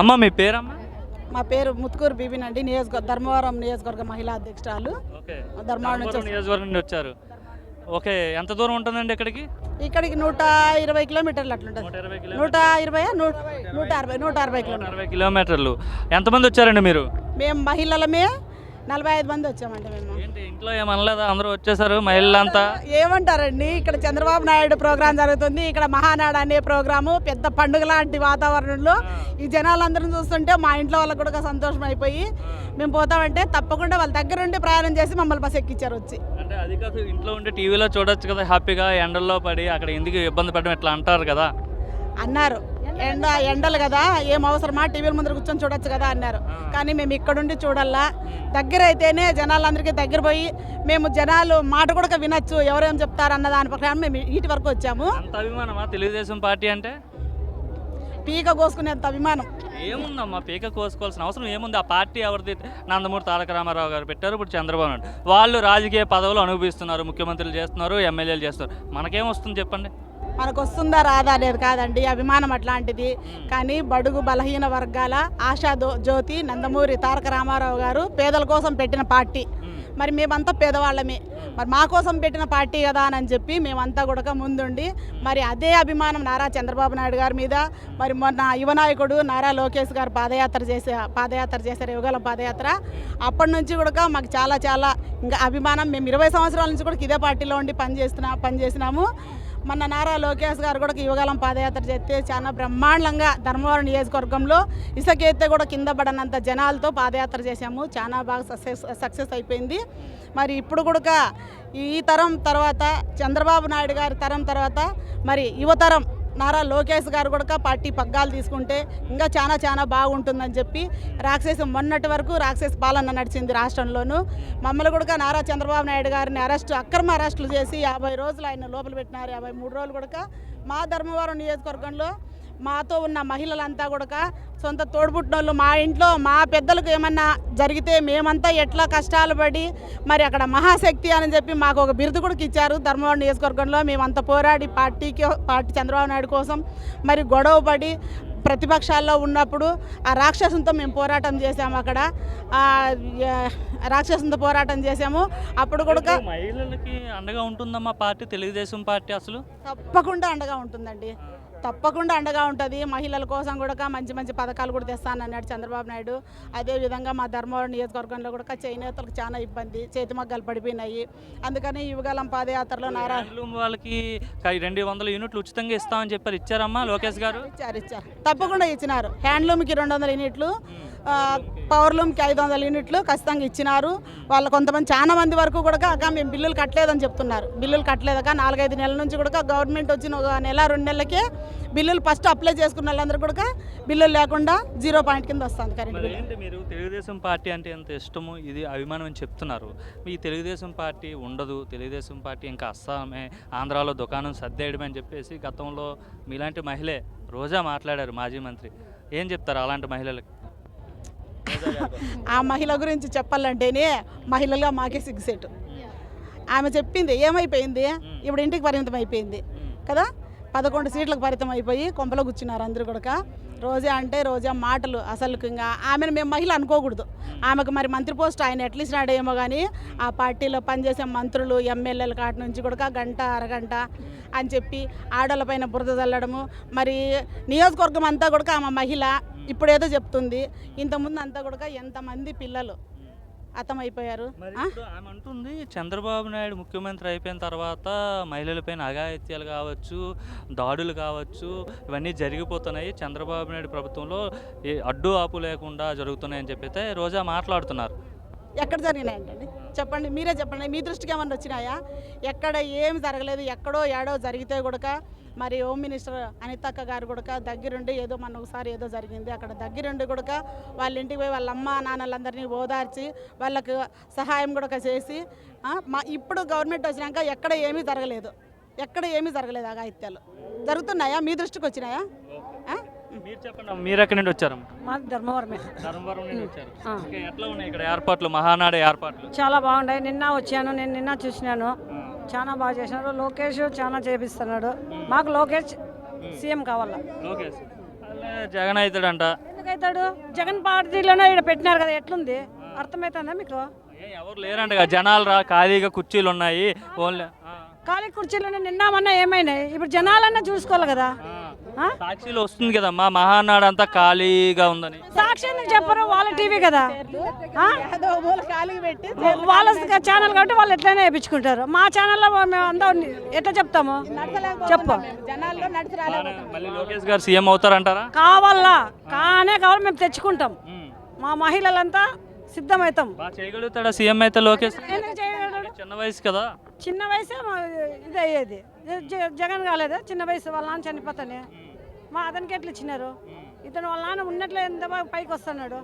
అమ్మ మీ పేరమ్మా? మా పేరు ముత్తుకూరు బీబీన్ అండి నియోజక ధర్మవరం నియోజకవర్గ మహిళా అధ్యక్షురాలు. ధర్మవరం నుంచి నియోజకవర్గం నుండి వచ్చారు. ఓకే ఎంత దూరం ఉంటుందండి ఇక్కడికి? ఇక్కడికి నూట ఇరవై కిలోమీటర్లు అట్లుంటుంది నూట ఇరవై నూట అరవై నూట అరవై కిలోమీటర్లు. ఎంతమంది వచ్చారండి మీరు? మేము మహిళలమే నలభై ఐదు మంది వచ్చామండి మేము. ఏంటి ఇంట్లో ఏమనలేదా? అందరూ వచ్చేసారు మహిళలంతా ఏమంటారండి? ఇక్కడ చంద్రబాబు నాయుడు ప్రోగ్రాం జరుగుతుంది ఇక్కడ మహానాడు అనే ప్రోగ్రాము పెద్ద పండుగ లాంటి వాతావరణంలో ఈ జనాలందరం చూస్తుంటే మా ఇంట్లో వాళ్ళకు కూడా సంతోషం అయిపోయి మేము పోతామంటే తప్పకుండా వాళ్ళ దగ్గర ఉండి ప్రయాణం చేసి మమ్మల్ని బస్ ఎక్కించారు వచ్చి. అంటే అది కాదు ఇంట్లో ఉండి టీవీలో చూడొచ్చు కదా హ్యాపీగా ఎండల్లో పడి అక్కడ ఎందుకు ఇబ్బంది పడడం ఇట్లా అంటారు కదా? అన్నారు. ఎండ ఎండలు కదా ఏం అవసరమా? టీవీల ముందర కూర్చొని చూడొచ్చు కదా అన్నారు. కానీ మేము ఇక్కడుండి చూడాలా దగ్గర అయితేనే జనాలందరికీ దగ్గర పోయి మేము జనాలు మాట కూడా వినొచ్చు ఎవరేం చెప్తారు అన్న దాని ప్రకారం మేము ఇటు వరకు వచ్చాము. అంత అభిమానమా? తెలుగుదేశం పార్టీ అంటే? పీక కోసుకునేంత అభిమానం. ఏముందమ్మా? పీక కోసుకోవాల్సిన అవసరం ఏముంది? ఆ పార్టీ ఎవరిది? నందమూరి తారక రామారావు గారు పెట్టారు ఇప్పుడు చంద్రబాబు నాయుడు. వాళ్ళు రాజకీయ పదవులు అనుభవిస్తున్నారు ముఖ్యమంత్రులు చేస్తున్నారు ఎమ్మెల్యేలు చేస్తున్నారు. మనకేం వస్తుంది చెప్పండి? మనకు వస్తుందా రాదా అనేది కాదండి అభిమానం అట్లాంటిది. కానీ బడుగు బలహీన వర్గాల ఆశా దో- జ్యోతి నందమూరి తారక రామారావు గారు పేదల కోసం పెట్టిన పార్టీ. మరి మేమంతా పేదవాళ్ళమే. మరి మా కోసం పెట్టిన పార్టీ కదా అని చెప్పి మేమంతా కూడా ముందుండి మరి అదే అభిమానం నారా చంద్రబాబు నాయుడు గారి మీద మరి మొన్న యువనాయకుడు నారా లోకేష్ గారు పాదయాత్ర చేసే పాదయాత్ర చేశారు యువగలం పాదయాత్ర. అప్పటి నుంచి కూడా మాకు చాలా చాలా ఇంకా అభిమానం. మేము ఇరవై సంవత్సరాల నుంచి కూడా ఇదే పార్టీలో ఉండి పనిచేస్తున్నా పనిచేసినాము మన నారా లోకేష్ గారు కూడా యువగాలం పాదయాత్ర చేస్తే చాలా బ్రహ్మాండంగా ధర్మవరం నియోజకవర్గంలో ఇసుకెత్తే కూడా కింద పడనంత జనాలతో పాదయాత్ర చేశాము. చాలా బాగా సక్సెస్ సక్సెస్ అయిపోయింది. మరి ఇప్పుడు కూడా ఈ తరం తర్వాత చంద్రబాబు నాయుడు గారి తరం తర్వాత మరి యువతరం నారా లోకేష్ గారు కూడా పార్టీ పగ్గాలు తీసుకుంటే ఇంకా చాలా చాలా బాగుంటుందని చెప్పి రాక్షసి మొన్నటి వరకు రాక్షసి పాలన నడిచింది రాష్ట్రంలోనూ. మమ్మల్ని కూడా నారా చంద్రబాబు నాయుడు గారిని అరెస్ట్ అక్రమ అరెస్టులు చేసి యాభై రోజులు ఆయన లోపల పెట్టినారు. యాభై మూడు రోజులు కూడా మా ధర్మవరం నియోజకవర్గంలో మాతో ఉన్న మహిళలంతా కూడా సొంత తోడుపుట్టినోళ్ళు మా ఇంట్లో మా పెద్దలకు ఏమన్నా జరిగితే మేమంతా ఎట్లా కష్టాలు పడి మరి అక్కడ మహాశక్తి అని చెప్పి మాకు ఒక బిరుదు కూడా ఇచ్చారు. ధర్మవరం నియోజకవర్గంలో మేమంతా పోరాడి పార్టీకి పార్టీ చంద్రబాబు నాయుడు కోసం మరి గొడవ పడి ప్రతిపక్షాల్లో ఉన్నప్పుడు ఆ రాక్షసులతో మేము పోరాటం చేసాము అక్కడ. రాక్షసులతో పోరాటం చేసాము అప్పుడు కూడా మహిళలకి అండగా ఉంటుందమ్మా పార్టీ? తెలుగుదేశం పార్టీ అసలు? తప్పకుండా అండగా ఉంటుందండి. తప్పకుండా అండగా ఉంటుంది. మహిళల కోసం కూడా మంచి మంచి పథకాలు కూడా తెస్తానన్నాడు చంద్రబాబు నాయుడు. అదేవిధంగా మా ధర్మవరం నియోజకవర్గంలో కూడా చేనేతలకు చాలా ఇబ్బంది చేతి మగ్గాలు పడిపోయినాయి. అందుకని యువగాలం పాదయాత్రలో నారా వాళ్ళకి రెండు వందల యూనిట్లు ఉచితంగా ఇస్తామని చెప్పారు. ఇచ్చారమ్మా లోకేష్ గారు? ఇచ్చారు ఇచ్చారు. తప్పకుండా ఇచ్చినారు. హ్యాండ్లూమ్కి రెండు వందల యూనిట్లు. పవర్లూమ్కి ఐదు వందల యూనిట్లు ఖచ్చితంగా ఇచ్చినారు. వాళ్ళు కొంతమంది చాలా మంది వరకు కూడా అక్క మేము బిల్లులు కట్టలేదని చెప్తున్నారు. బిల్లులు కట్టలేదక నాలుగైదు నెలల నుంచి కూడా గవర్నమెంట్ వచ్చిన ఒక నెల రెండు నెలలకే బిల్లులు ఫస్ట్ అప్లై చేసుకున్న వాళ్ళందరూ కూడా బిల్లులు లేకుండా జీరో పాయింట్ కింద వస్తుంది కరెంట్ మరి బిల్లు ఏంటి మీరు తెలుగుదేశం పార్టీ అంటే ఎంత ఇష్టము? ఇది అభిమానం అని చెప్తున్నారు. ఈ తెలుగుదేశం పార్టీ ఉండదు తెలుగుదేశం పార్టీ ఇంకా అస్సామే ఆంధ్రాలో దుకాణం సర్దేయడమే అని చెప్పేసి గతంలో మీలాంటి మహిళే రోజా మాట్లాడారు మాజీ మంత్రి. ఏం చెప్తారు అలాంటి మహిళలకు? ఆ మహిళ గురించి చెప్పాలంటేనే మహిళలుగా మాకే సిగ్గుసేటు ఆమె చెప్పింది ఏమైపోయింది? ఇప్పుడు ఇంటికి పరిమితం అయిపోయింది కదా? పదకొండు సీట్లకు పరిమితం అయిపోయి కొంపలో కూర్చున్నారు అందరూ కూడా రోజా అంటే రోజా మాటలు అసలు ఇంకా ఆమెను మేము మహిళ అనుకోకూడదు. ఆమెకు మరి మంత్రి పోస్ట్ ఆయన ఎట్లీస్ట్ రాడేమో కానీ ఆ పార్టీలో పనిచేసే మంత్రులు ఎమ్మెల్యేల కాటి నుంచి కూడా గంట అరగంట అని చెప్పి ఆడోళ్ళపైన బురద చల్లడము మరి నియోజకవర్గం అంతా కూడా ఆమె మహిళ. ఇప్పుడేదో చెప్తుంది. ఇంతకుముందు అంతా కూడా ఎంతమంది పిల్లలు అర్థమైపోయారు ఇప్పుడు ఆమె అంటుంది చంద్రబాబు నాయుడు ముఖ్యమంత్రి అయిపోయిన తర్వాత మహిళలపైన అఘాయిత్యాలు కావచ్చు దాడులు కావచ్చు ఇవన్నీ జరిగిపోతున్నాయి. చంద్రబాబు నాయుడు ప్రభుత్వంలో ఏ అడ్డు ఆపు లేకుండా జరుగుతున్నాయని చెప్పైతే రోజా మాట్లాడుతున్నారు. ఎక్కడ జరిగినాయంటండి? చెప్పండి మీరే చెప్పండి మీ దృష్టికి ఏమన్నా వచ్చినాయా? ఎక్కడ ఏమి జరగలేదు ఎక్కడో ఏడో జరిగితే కూడా మరి హోమ్ మినిస్టర్ అనితక్క గారు కూడా దగ్గరుండి ఏదో మన ఒకసారి ఏదో జరిగింది. అక్కడ దగ్గరుండి కూడా వాళ్ళ ఇంటికి పోయి వాళ్ళ అమ్మ నాన్నలందరినీ ఓదార్చి వాళ్ళకు సహాయం కూడా చేసి మా ఇప్పుడు గవర్నమెంట్ వచ్చినాక ఎక్కడ ఏమీ జరగలేదు. ఎక్కడ ఏమీ జరగలేదు అఘాయిత్యాలు జరుగుతున్నాయా? మీ దృష్టికి వచ్చినాయా? మీరు చెప్పండి మీరు ఎక్కడి నుండి వచ్చారు? మాది ధర్మవరమే. ధర్మవరం నుండి వచ్చారు. ఓకే, ఎట్లా ఉన్నాయి ఇక్కడ ఏర్పాట్లు మహానాడు ఏర్పాట్లు? చాలా బాగున్నాయి నిన్న వచ్చాను నేను నిన్న చూసినాను. చాలా బాగా చేసినారు. లోకేష్ చాలా చేపిస్తున్నాడు. మాకు లోకేష్ సీఎం కావాలా? లోకేష్. అలా జగన్ అవుతాడంట. ఎందుకైతాడు? జగన్ పార్టీలోనే ఇక్కడ పెట్టినారు కదా ఎట్లుంది? అర్థమవుతుందా మీకు? ఏ, ఎవరు లేరంట కదా, జనాలు రా ఖాళీగా కుర్చీలు ఉన్నాయి. ఓన్లీ ఆ, ఖాళీ కుర్చీలోనే నిన్నామన్నా ఏమైనాయి? ఇప్పుడు జనాలన్నా చూసుకోవాలి కదా. ఆ. సాక్షిలో వస్తుంది కదమ్మా మహానాడు అంతా ఖాళీగా ఉందని. సాక్షి ఎందుకు చెప్పరు? వాళ్ళ టీవీ కదా. ఆ? వాళ్ళ ఛానల్ కాబట్టి వాళ్ళు ఎట్లయినా వేయించుకుంటారు మా ఛానల్లో మేము అంతా ఎట్లా చెప్తాము? చెప్పు. జనాల్లో నడిచి రాలే మళ్ళీ లోకేష్ గారు సీఎం అవుతారంటారా? కావాలా? కానే కావాలి మేము తెచ్చుకుంటాం. ఉమ్. మా మహిళలంతా సిద్ధమవుతాం. బాగా చేయగలుగుతాడా సీఎం అయితే లోకేష్? ఎందుకు చేయగలడు? చిన్న వయసు కదా. చిన్న వయసే మా ఇది అయ్యేది. జ- జగన్ కాలేదు? చిన్న వయసు వాళ్ళ నాన్న చనిపోతానే. మా అతనికి ఎట్లా ఇచ్చినారు? ఇతను వాళ్ళ నాన్న ఉన్నట్లే ఎంత పైకి వస్తున్నాడు?